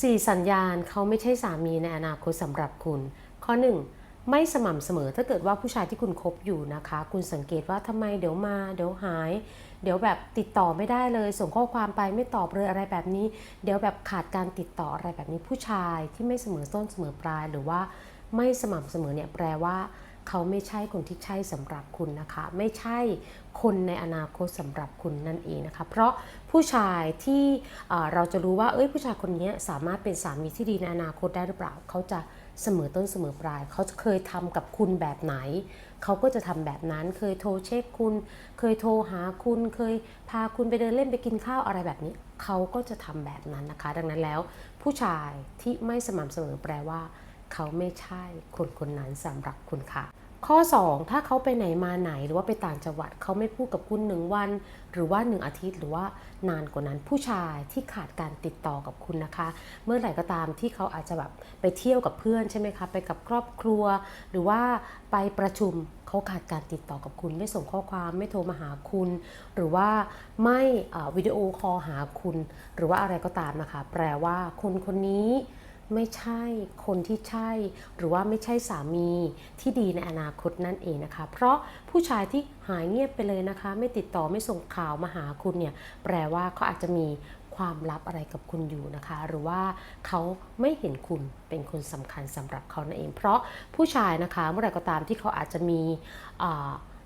สี่สัญญาณเขาไม่ใช่สามีในอนาคตสำหรับคุณ ข้อหนึ่งไม่สม่ำเสมอถ้าเกิดว่าผู้ชายที่คุณคบอยู่นะคะ คุณสังเกตว่าทำไมเดี๋ยวมาเดี๋ยวหาย เดี๋ยวแบบติดต่อไม่ได้เลย ส่งข้อความไปไม่ตอบเลยอะไรแบบนี้ เดี๋ยวแบบขาดการติดต่ออะไรแบบนี้ผู้ชายที่ไม่เสมอต้นเสมอปลาย หรือว่าไม่สม่ำเสมอเนี่ยแปลว่า เขาไม่ใช่คนที่ใช่สำหรับคุณนะคะ ไม่ใช่คนในอนาคตสำหรับคุณนั่นเองนะคะ เพราะผู้ชายที่เราจะรู้ว่าเอ้ยผู้ชายคนนี้สามารถเป็นสามีที่ดีในอนาคตได้หรือเปล่า เขาจะเสมอต้นเสมอปลาย เขาเคยทำกับคุณแบบไหน เขาก็จะทำแบบนั้น เคยโทรเช็คคุณ เคยโทรหาคุณ เคยพาคุณไปเดินเล่นไปกินข้าวอะไรแบบนี้ เขาก็จะทำแบบนั้นนะคะ ดังนั้นแล้ว ผู้ชายที่ไม่สม่ำเสมอแปลว่า เขาไม่ใช่คนคนนั้นสำหรับคุณค่ะ ข้อ 2 ถ้าเขาไปไหนมาไหนหรือว่าไปต่างจังหวัดเขาไม่พูดกับคุณหนึ่งวัน หรือว่าหนึ่งอาทิตย์หรือว่านานกว่านั้นผู้ชายที่ขาดการติดต่อกับคุณนะคะ เมื่อไหร่ก็ตามที่เขาอาจจะแบบไปเที่ยวกับเพื่อนใช่ไหมคะไปกับครอบครัว หรือว่าไปประชุมเขาขาดการติดต่อกับคุณ ไม่ส่งข้อความไม่โทรมาหาคุณ หรือว่าไม่วิดีโอคอลหาคุณ หรือว่าอะไรก็ตามนะคะ แปลว่าคนคนนี้ ไม่ใช่คนที่ใช่ หรือว่าไม่ใช่สามีที่ดีในอนาคตนั่นเองนะคะ เพราะผู้ชายที่หายเงียบไปเลยนะคะ ไม่ติดต่อไม่ส่งข่าวมาหาคุณเนี่ยแปลว่าเขาอาจจะมีความลับอะไรกับคุณอยู่นะคะ หรือว่าเขาไม่เห็นคุณเป็นคนสำคัญสำหรับเขานั่นเอง เพราะผู้ชายนะคะเมื่อไหร่ก็ตามที่เขาอาจจะมี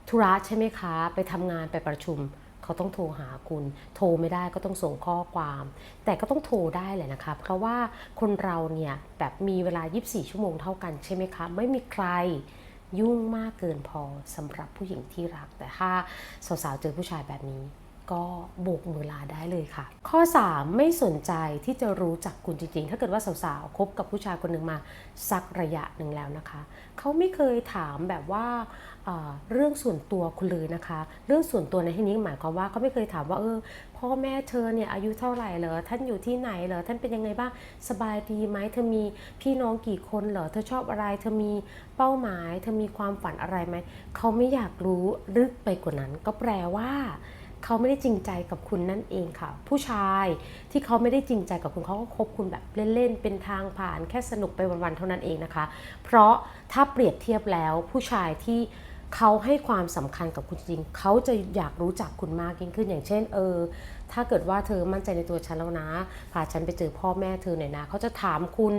ธุระใช่ไหมคะ ไปทำงานไปประชุม เขาต้องโทรหาคุณ โทรไม่ได้ก็ต้องส่งข้อความ แต่ก็ต้องโทรได้แหละนะคะ เพราะว่าคนเราเนี่ยแบบมีเวลา 24 ชั่วโมงเท่ากันใช่ไหมคะ ไม่มีใครยุ่งมากเกินพอสำหรับผู้หญิงที่รัก แต่ถ้าสาวๆเจอผู้ชายแบบนี้ ก็โบกมือลาได้เลยค่ะ ข้อ 3 ไม่สนใจที่จะรู้จักคุณจริงๆ ถ้าเกิดว่าสาวๆคบกับผู้ชายคนหนึ่งมาสักระยะหนึ่งแล้วนะคะ เขาไม่เคยถามแบบว่าเรื่องส่วนตัวคุณเลยนะคะ เรื่องส่วนตัวในที่นี้หมายความว่าเขาไม่เคยถามว่าเออพ่อแม่เธอเนี่ยอายุเท่าไหร่เหรอท่านอยู่ที่ไหนเหรอท่านเป็นยังไงบ้างสบายดีไหมเธอมีพี่น้องกี่คนเหรอเธอชอบอะไร เธอมีเป้าหมาย เธอมีความฝันอะไรไหมเขาไม่อยากรู้ลึกไปกว่านั้น ก็แปลว่า เขาไม่ได้จริงใจกับคุณนั่นเองค่ะ ผู้ชายที่เขาไม่ได้จริงใจกับคุณเขาก็คบคุณแบบเล่นๆเป็นทางผ่านแค่สนุกไปวันๆเท่านั้นเองนะคะ เพราะถ้าเปรียบเทียบแล้วผู้ชายที่เขาให้ความสำคัญกับคุณจริง เขาจะอยากรู้จักคุณมากยิ่งขึ้น อย่างเช่น เออ ถ้าเกิดว่าเธอมั่นใจในตัวฉันแล้วนะ พาฉันไปเจอพ่อแม่เธอหน่อยนะ เขาจะถามคุณ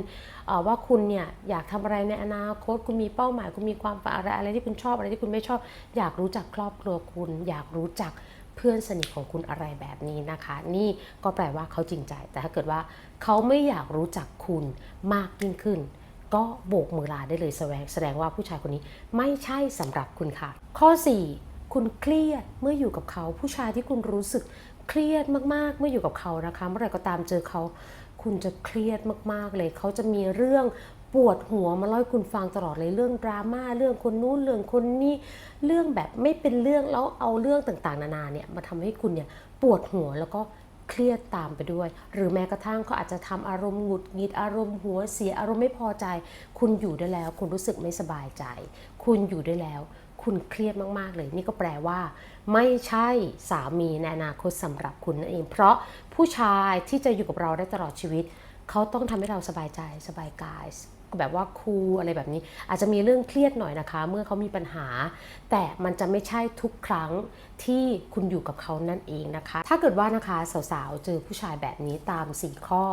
ออว่าคุณเนี่ยอยากทำอะไรในอนาคต คุณมีเป้าหมาย คุณมีความฝันอะไร อะไรที่คุณชอบ อะไรที่คุณไม่ชอบ อยากรู้จักครอบครัวคุณ อยากรู้จัก เพื่อนสนิทของคุณอะไรแบบนี้นะคะ นี่ก็แปลว่าเขาจริงใจ แต่ถ้าเกิดว่าเขาไม่อยากรู้จักคุณมากยิ่งขึ้น ก็โบกมือลาได้เลยแสดงแสดงว่าผู้ชายคนนี้ไม่ใช่สำหรับคุณค่ะ ข้อ 4 คุณเครียดเมื่ออยู่กับเขา ผู้ชายที่คุณรู้สึกเครียดมากๆ เมื่ออยู่กับเขานะคะ เมื่อไหร่ก็ตามเจอเขา คุณจะเครียดมากๆเลย เขาจะมีเรื่อง ปวดหัวมาเล่าให้คุณฟังตลอดเลยเรื่องดราม่าเรื่องคนนู้นเรื่องคนนี้เรื่องแบบไม่เป็นเรื่องแล้วเอาเรื่องต่างๆ นานาเนี่ยมาทำให้คุณเนี่ยปวดหัวแล้วก็เครียดตามไปด้วย หรือแม้กระทั่งเขาอาจจะทำอารมณ์หงุดหงิดอารมณ์หัวเสียอารมณ์ไม่พอใจ คุณอยู่ได้แล้ว คุณรู้สึกไม่สบายใจ คุณอยู่ได้แล้ว คุณเครียดมากๆเลย นี่ก็แปลว่า ไม่ใช่สามีในอนาคตสำหรับคุณนั่นเอง เพราะผู้ชายที่จะอยู่กับเราได้ตลอดชีวิต เขาต้องทำให้เราสบายใจสบายกาย แบบว่าคูอะไรแบบนี้ อาจจะมีเรื่องเครียดหน่อยนะคะ เมื่อเขามีปัญหา แต่มันจะไม่ใช่ทุกครั้งที่คุณอยู่กับเขานั่นเองนะคะ ถ้าเกิดว่านะคะสาวๆเจอผู้ชายแบบนี้ตาม 4 ข้อ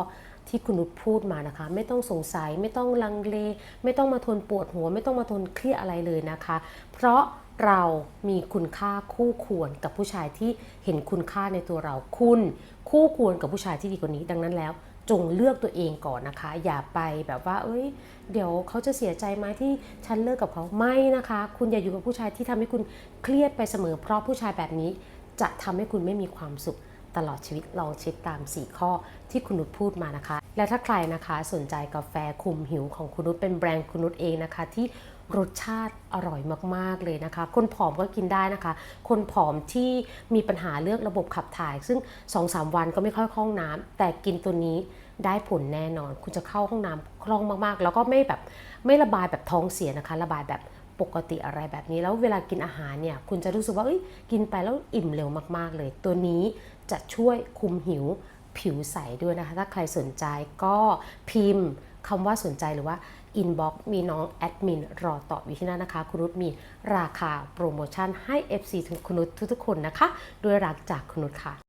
ที่คุณนุชพูดมานะคะ ไม่ต้องสงสัยไม่ต้องลังเล ไม่ต้องมาทนปวดหัว ไม่ต้องมาทนเครียดอะไรเลยนะคะ เพราะเรามีคุณค่าคู่ควรกับผู้ชายที่เห็นคุณค่าในตัวเราคุณ คู่ควรกับผู้ชายที่ดีกว่านี้ดังนั้นแล้ว จงเลือกตัวเองก่อนนะคะ อย่าไปแบบว่า เอ้ย เดี๋ยวเขาจะเสียใจไหมที่ฉันเลิกกับเขาไม่นะคะ คุณอย่าอยู่กับผู้ชายที่ทำให้คุณเครียดไปเสมอ เพราะผู้ชายแบบนี้จะทำให้คุณไม่มีความสุข ตลอดชีวิตลองช็คตาม 4 ข้อที่คุณนุชพูดมานะคะ และถ้าใครนะคะสนใจกาแฟคุมหิวของคุณนุชเป็นแบรนด์คุณนุชเองนะคะ ที่รสชาติอร่อยมาก ๆ เลยนะคะ คนผอมก็กินได้นะคะ คนผอมที่มีปัญหาเรื่องระบบขับถ่าย ซึ่ง 2-3 วันก็ไม่ค่อยคล่องน้ำแต่กินตัวนี้ได้ผลแน่นอน คุณจะเข้าห้องน้ำคล่องมากๆ แล้วก็ไม่แบบไม่ระบายแบบท้องเสียนะคะ ระบายแบบ ปกติอะไรแบบนี้ แล้วเวลากินอาหารเนี่ยคุณจะรู้สึกว่ากินไปแล้วอิ่มเร็วมากๆเลย ตัวนี้จะช่วยคุมหิวผิวใสด้วยนะคะ ถ้าใครสนใจก็พิมพ์คำว่าสนใจหรือว่าอินบ็อกมีน้องแอดมินรอตอบอยู่ที่นั่นนะคะ คุณนุชมีราคาโปรโมชั่นให้ FC ถึงคุณนุชทุกๆคนนะคะ ด้วยรักจากคุณนุชค่ะ